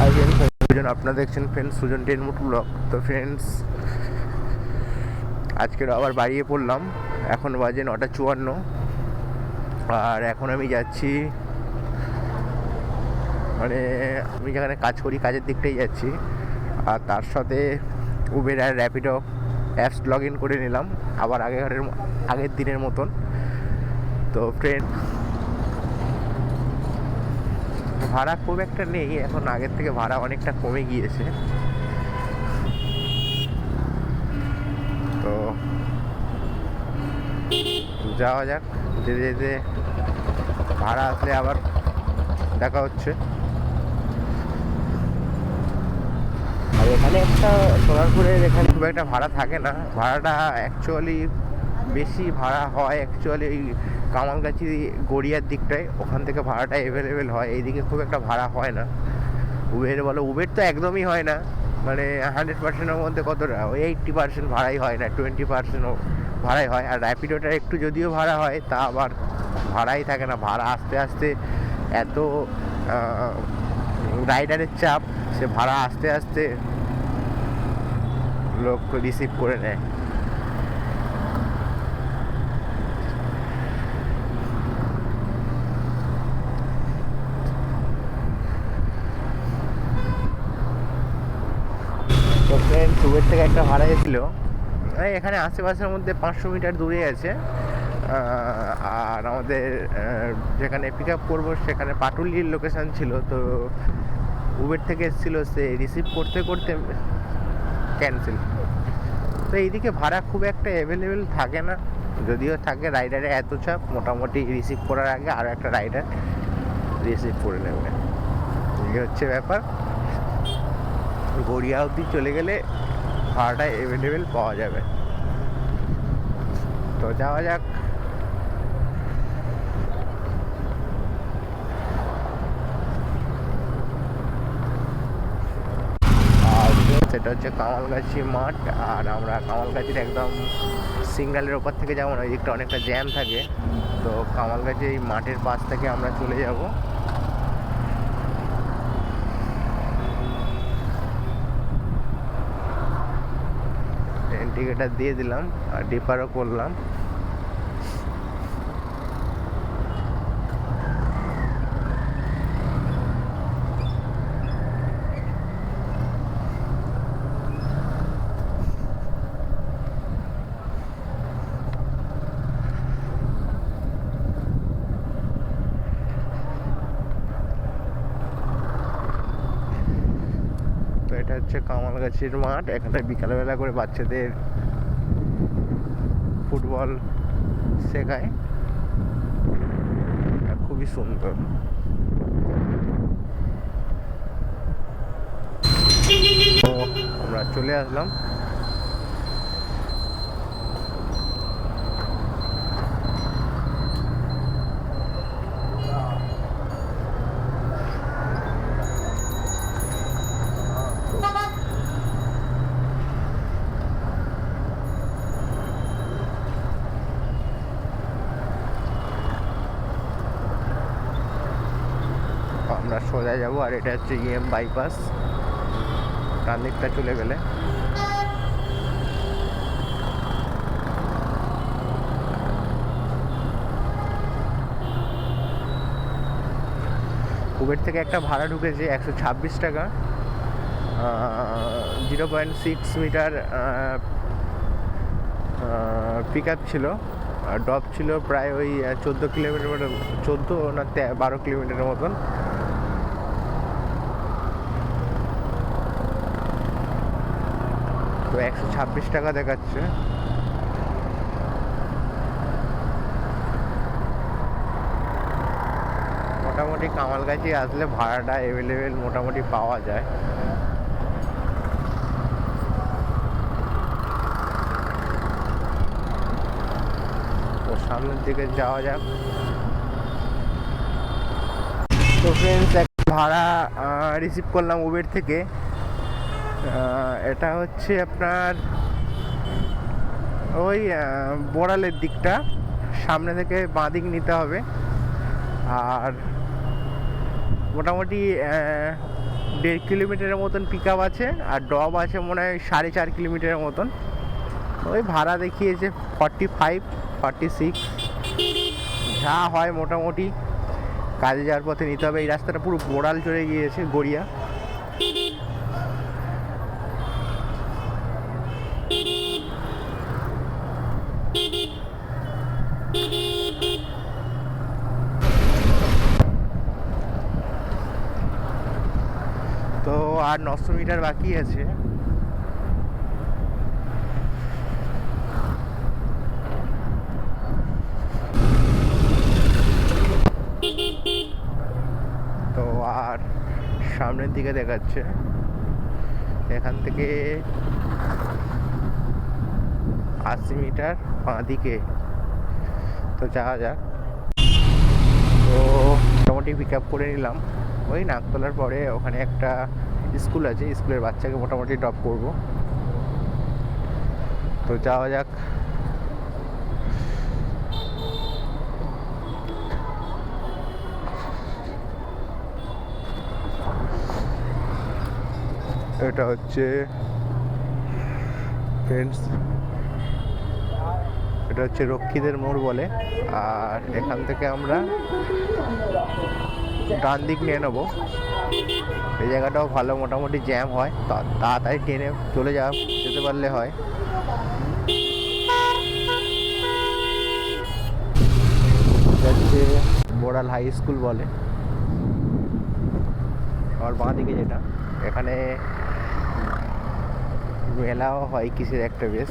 Friends Sujan আপনারা দেখছেন friends Sujan টেন মুট ব্লগ তো ফ্রেন্ডস আজকের আবার বাড়িয়ে পড়লাম। এখন বাজে নটা চুয়ান্ন। আর এখন আমি যাচ্ছি মানে আমি যেখানে কাজ করি, কাজের দিকটাই যাচ্ছি। আর তার সাথে উবের আর র্যাপিডো অ্যাপস লগ ইন করে নিলাম, আবার আগেকারের আগের দিনের মতন। তো ফ্রেন্ড ভাড়া খুব একটা নেই, এখন আগের থেকে ভাড়া অনেকটা কমে গিয়েছে। তো যাওয়া যাক যেতে যেতে ভাড়া আসলে আবার দেখা হচ্ছে। আর এখানে একটা সোনারপুরের এখানে খুব একটা ভাড়া থাকে না। ভাড়াটা অ্যাকচুয়ালি বেশি ভাড়া হয় অ্যাকচুয়ালি ওই কামালগাছি গড়িয়ার দিকটায়। ওখান থেকে ভাড়াটা অ্যাভেলেবেল হয়। এইদিকে খুব একটা ভাড়া হয় না। উবের বলো উবের তো একদমই হয় না। মানে হান্ড্রেড পার্সেন্টের মধ্যে কতটা ওই এইট্টি পার্সেন্ট ভাড়াই হয় না টোয়েন্টি পার্সেন্টও ভাড়াই হয়। আর র্যাপিডোটা একটু যদিও ভাড়া হয়, তা আবার ভাড়াই থাকে না। ভাড়া আস্তে আস্তে এত রাইডারের চাপ, সে ভাড়া আস্তে আস্তে লোক রিসিভ করে নেয় তো ফ্রেন্ড সুবের থেকে একটা ভাড়া এসেছিল। এখানে আশেপাশের মধ্যে পাঁচশো মিটার দূরে আছে। আর আমাদের যেখানে পিক আপ করব সেখানে পাটুলির লোকেশান ছিল। তো উবের থেকে এসেছিল, সে রিসিভ করতে করতে ক্যান্সেল তো এইদিকে ভাড়া খুব একটা অ্যাভেলেবেল থাকে না। যদিও থাকে রাইডারে এত চাপ, মোটামুটি রিসিভ করার আগে আরও একটা রাইডার রিসিভ করে নেবে। এই হচ্ছে ব্যাপার। গড়িয়া অবধি চলে গেলে ভাড়াটা অ্যাভেলেবেল পাওয়া যাবে। তো যাওয়া যাক। সেটা হচ্ছে কামালগাছি মাঠ, আর আমরা কামালগাছির একদম সিঙ্গালের ওপর থেকে যাব না, ওই দিকটা অনেকটা জ্যাম থাকে। তো কামালগাছি এই মাঠের পাশ থেকে আমরা চলে যাব। টিকিটটা দিয়ে দিলাম আর ডিপারও করলাম। এটা হচ্ছে কামালগাছির মাঠ এখানে বিকালবেলা করে বাচ্চাদের ফুটবল শেখায়। খুবই সুন্দর। আমরা চলে আসলাম আমরা সোজা যাব? আর এটা হচ্ছে ইএম বাইপাস ডান দিকটা চলে গেলে। উবের থেকে একটা ভাড়া ঢুকেছে একশো ছাব্বিশ টাকা। Zero point six metre pick up ছিল। ড্রপ ছিল প্রায় ওই চোদ্দ কিলোমিটার চোদ্দ না বারো কিলোমিটারের মতন। একশো ছাব্বিশ টাকা দেখাচ্ছে। মোটামুটি কামালগাছি আসলে ভাড়াটা অ্যাভেলেবেল মোটামুটি পাওয়া যায়। তো সামনের দিকে যাওয়া যাক। তো ফ্রেন্ডস ভাড়া রিসিভ করলাম উবের থেকে। এটা হচ্ছে আপনার ওই বোড়ালের দিকটা। সামনে থেকে বাঁ দিক নিতে হবে। আর মোটামুটি দেড় কিলোমিটারের মতন পিক আছে, আর ড্রপ আছে মনে হয় সাড়ে চার কিলোমিটারের মতন। ওই ভাড়া দেখিয়েছে ফর্টি ফাইভ ফর্টি সিক্স যা হয় মোটামুটি, কাজে যাওয়ার পথে নিতে হবে। এই রাস্তাটা পুরো বোড়াল চলে গিয়েছে, গড়িয়া। আর নশো মিটার বাকি আছে। তো আর সামনের দিকে দেখাচ্ছে। এখান থেকে আশি মিটার বাঁ দিকে তো যাওয়া যাক। তো মোটামুটি পিক আপ করে নিলাম। ওই নাকতলার পরে ওখানে একটা স্কুল আছে, স্কুলের বাচ্চাকে মোটামুটি ড্রপ করব। তো যাওয়া যাক। এটা হচ্ছে ফ্রেন্ডস এটা হচ্ছে রক্ষীদের মোড় বলে। আর এখান থেকে আমরা ডান দিক নিয়ে নেব। এই জায়গাটাও ভালো, মোটামুটি জ্যাম হয়। তাড়াতাড়ি ট্রেনে চলে যাওয়া যেতে পারলে হয়। বোড়াল হাই স্কুল বলে। আর বাঁ দিকে যেটা। এখানে মেলাও হয় কিসের একটা বেশ।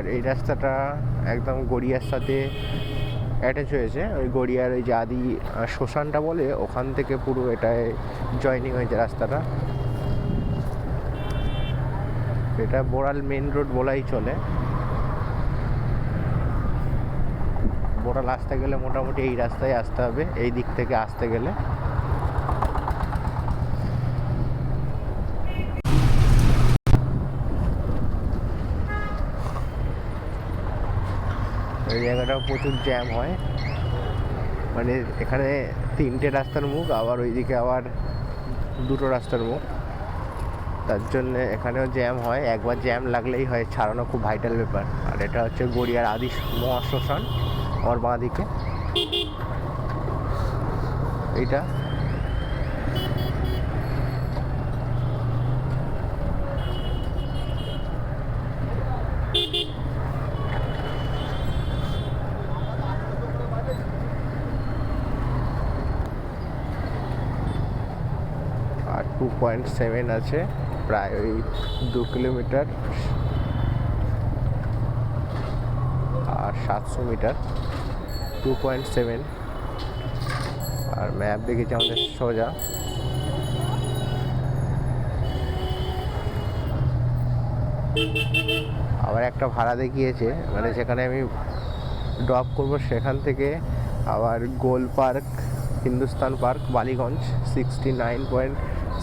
আর এই রাস্তাটা একদম গড়িয়ার সাথে অ্যাটাচ হয়েছে। ওই গড়িয়ার ওই যে আদি শ্মশানটা বলে, ওখান থেকে পুরো এটায় জয়নিং হয়েছে রাস্তাটা। এটা বোড়াল মেন রোড বলাই চলে। বোড়াল আসতে গেলে মোটামুটি এই রাস্তায় আসতে হবে, এই দিক থেকে আসতে গেলে। এই জায়গাটাও প্রচুর জ্যাম হয়। মানে এখানে তিনটে রাস্তার মুখ, আবার ওইদিকে আবার দুটো রাস্তার মুখ। তার জন্য এখানেও জ্যাম হয়। একবার জ্যাম লাগলেই হয়, ছাড়ানো খুব ভাইটাল ব্যাপার। আর এটা হচ্ছে গড়িয়ার আদি মহাশ্মশান, আমার বাঁ দিকে। এইটা আর টু পয়েন্ট সেভেন আছে, প্রায় ওই দু কিলোমিটার। আর সাতশো মিটার টু পয়েন্ট সেভেন আর ম্যাপ দেখেছি আমাদের সোজা। আবার একটা ভাড়া দেখিয়েছে মানে যেখানে আমি ড্রপ করব সেখান থেকে আবার Gol park, Hindustan park, Ballygunge sixty nine point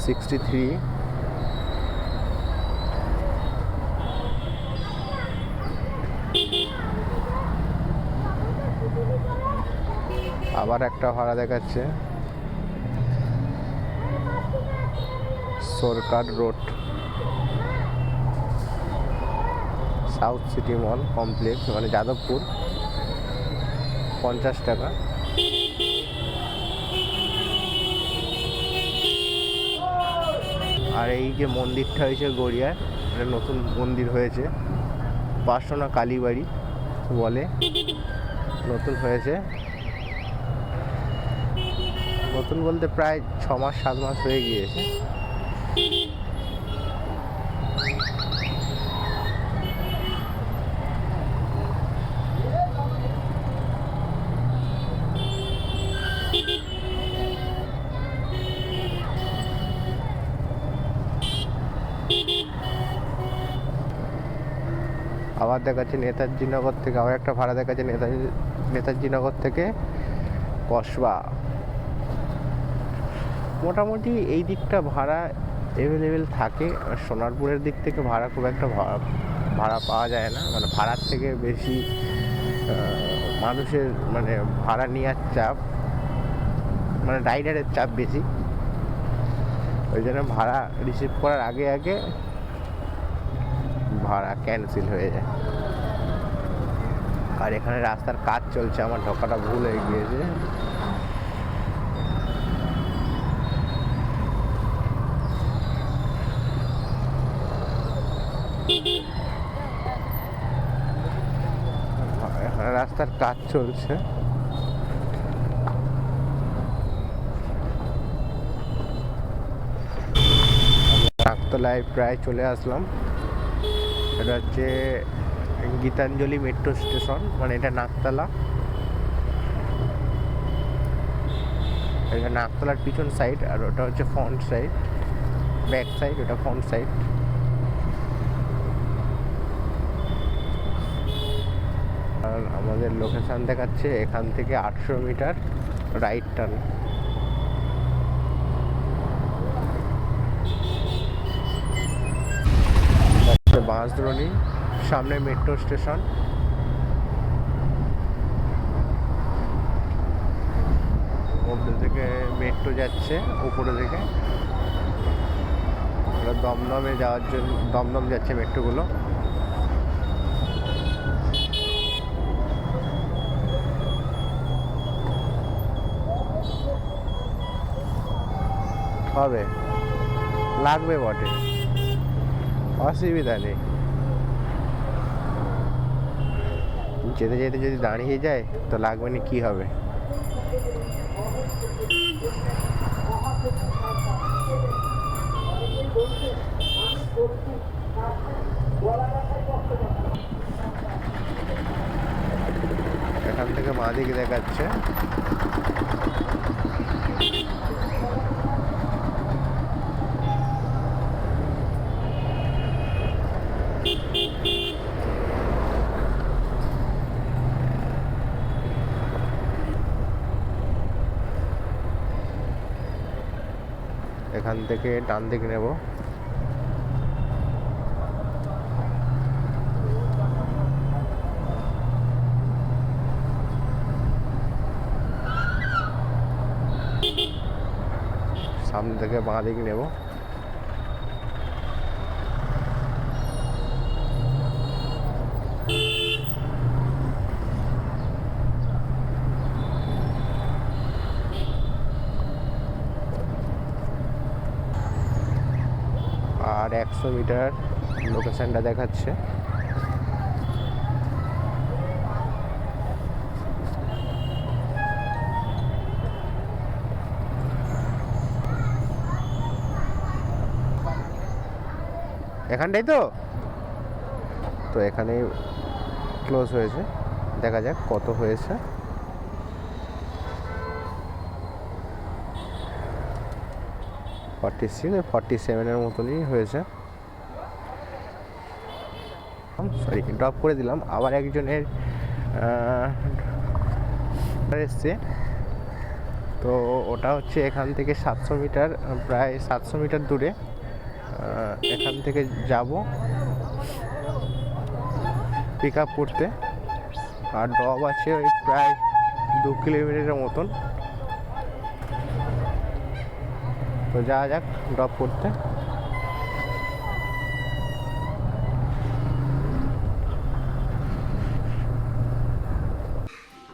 sixty three আবার একটা ভাড়া দেখাচ্ছে। Sarkar road. South City Mall complex মানে যাদবপুর। পঞ্চাশ টাকা। আর এই যে মন্দিরটা হয়েছে গড়িয়ায় একটা নতুন মন্দির হয়েছে। পার্শ্বনা কালীবাড়ি বলে, নতুন হয়েছে। নতুন বলতে প্রায় ছ মাস, সাত মাস হয়ে গিয়েছে। আবার দেখাচ্ছে নেতাজি নগর থেকে, আবার একটা ভাড়া দেখাচ্ছে নেতাজি নেতাজি নগর থেকে কসবা। মোটামুটি এই দিকটা ভাড়া অ্যাভেলেবেল থাকে, আর সোনারপুরের দিক থেকে ভাড়া খুব একটা ভাড়া পাওয়া যায় না। মানে ভাড়ার থেকে বেশি মানুষের মানে ভাড়া নেওয়ার চাপ মানে রাইডারের চাপ বেশি। ওই জন্য ভাড়া রিসিভ করার আগে আগে ভাড়া ক্যান্সেল হয়ে যায়? আর এখানে রাস্তার কাজ চলছে, আমার ঢোকাটা ভুল হয়ে গিয়েছে। রাস্তার কাজ চলছে। নাকতলায় প্রায় চলে আসলাম। এটা হচ্ছে গীতাঞ্জলি মেট্রো স্টেশন মানে এটা নাকতলা এটা নাকতলার পিছন সাইড আর ওটা হচ্ছে ফ্রন্ট সাইড ব্যাক সাইড ওটা ফ্রন্ট সাইড আর আমাদের লোকেশন দেখাচ্ছে এখান থেকে আটশো মিটার রাইট টার্ন বাঁশদ্রোণী সামনে মেট্রো স্টেশন মধ্যে থেকে মেট্রো যাচ্ছে উপরে থেকে। দমদমে যাওয়ার জন্য, দমদম যাচ্ছে মেট্রোগুলো হবে। লাগবে বটে। অসুবিধা নেই। যেতে যেতে যদি দাঁড়িয়ে যায়, তো লাগবে না কি হবে। এখান থেকে মা দিকে দেখাচ্ছে। এখান থেকে ডান দিক নেব। সামনে থেকে বাঁ দিক নেব। আর একশো মিটার লোকেশনটা দেখাচ্ছে। এখানটাই তো? তো এখানেই ক্লোজ হয়েছে। দেখা যাক কত হয়েছে। ফর্টি সিক্স ফর্টি সেভেনের মতনই হয়েছে। সরি ড্রপ করে দিলাম। আবার একজনের এসছে। তো ওটা হচ্ছে এখান থেকে সাতশো মিটার, প্রায় সাতশো মিটার দূরে। এখান থেকে যাব পিক আপ করতে। আর ড্রপ আছে ওই প্রায় দু কিলোমিটারের মতন। তো যাওয়া যাক ড্রপ করতে।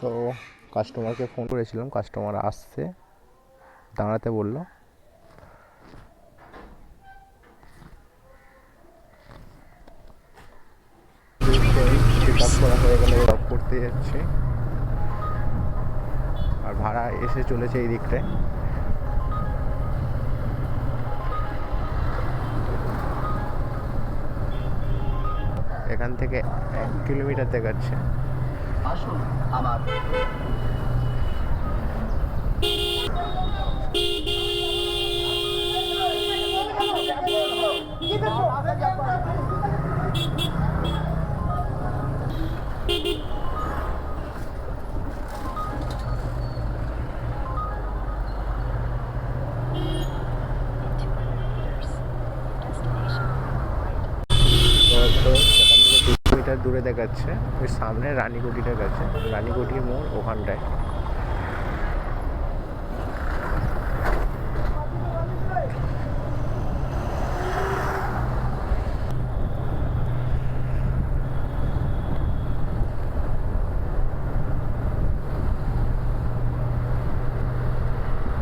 তো কাস্টমারকে ফোন করেছিলাম কাস্টমার আসছে, দাঁড়াতে বলল। ড্রপ করতে যাচ্ছি। আর ভাড়া এসে চলেছে এই দিকটায়। এখান থেকে এক কিলোমিটার দেখাচ্ছে। আসুন আমার সেখান থেকে দূরে দেখাচ্ছে, ওই সামনে রানীকুটিটা গেছে রানীকুটির মোড় ওখানটায়।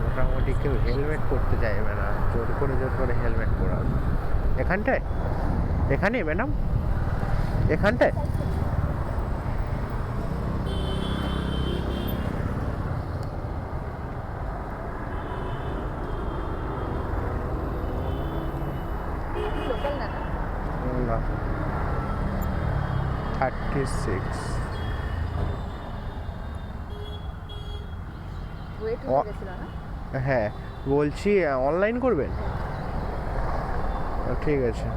মোটামুটি কেউ হেলমেট পরতে চাইবে না, জোর করে জোর করে হেলমেট পরাবে এখানটায়? এখানে ম্যাডাম? এখানটায়? থার্টি সিক্স হয়ে হ্যাঁ বলছি অনলাইন করবেন? ও, ঠিক আছে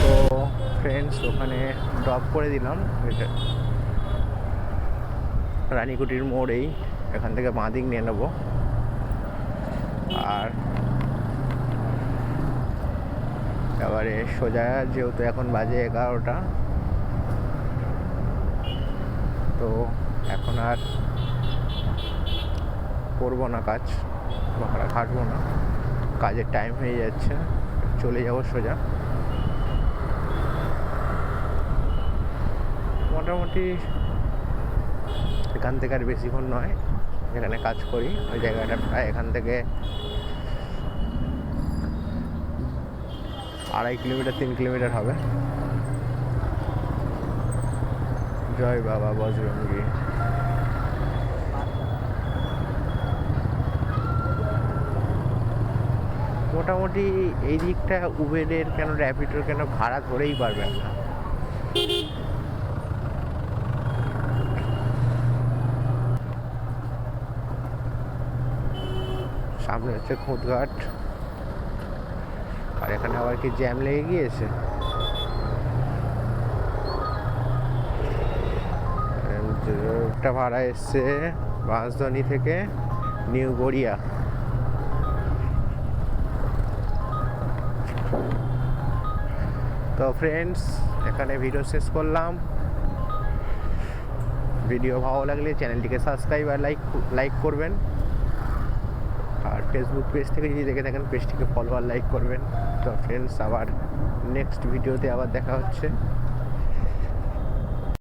তো ফ্রেন্ডস ওখানে ড্রপ করে দিলাম। এটা রানীকুটির মোড়েই, এখান থেকে বাঁ দিক নিয়ে নেব। আর এবারে সোজা যেহেতু এখন বাজে এগারোটা, তো এখন আর করব না কাজ, ভাড়া খাটবো না। কাজের টাইম হয়ে যাচ্ছে, চলে যাব সোজা। মোটামুটি এখান থেকে আর বেশিক্ষণ নয়, যেখানে কাজ করি, ওই জায়গাটা প্রায় এখান থেকে আড়াই কিলোমিটার, তিন কিলোমিটার হবে। জয় বাবা বজরঙ্গী। মোটামুটি এই দিকটা উবেরের কেন র্যাপিডোর কেন ভাড়া ধরেই পারবেন না। সামনে হচ্ছে খুঁতঘাট আর এখানে আবার কি জ্যাম লেগে গিয়েছে? একটা ভাড়া এসছে বাঁশধনি থেকে নিউ গড়িয়া। তো ফ্রেন্ডস এখানে ভিডিও শেষ করলাম। ভিডিও ভালো লাগলে চ্যানেলটিকে সাবস্ক্রাইব আর লাইক লাইক করবেন। ফেসবুক পেজ থেকে যদি দেখে থাকেন পেজটিকে ফলো আর লাইক করবেন। তো ফ্রেন্ডস আবার নেক্সট ভিডিওতে আবার দেখা হচ্ছে।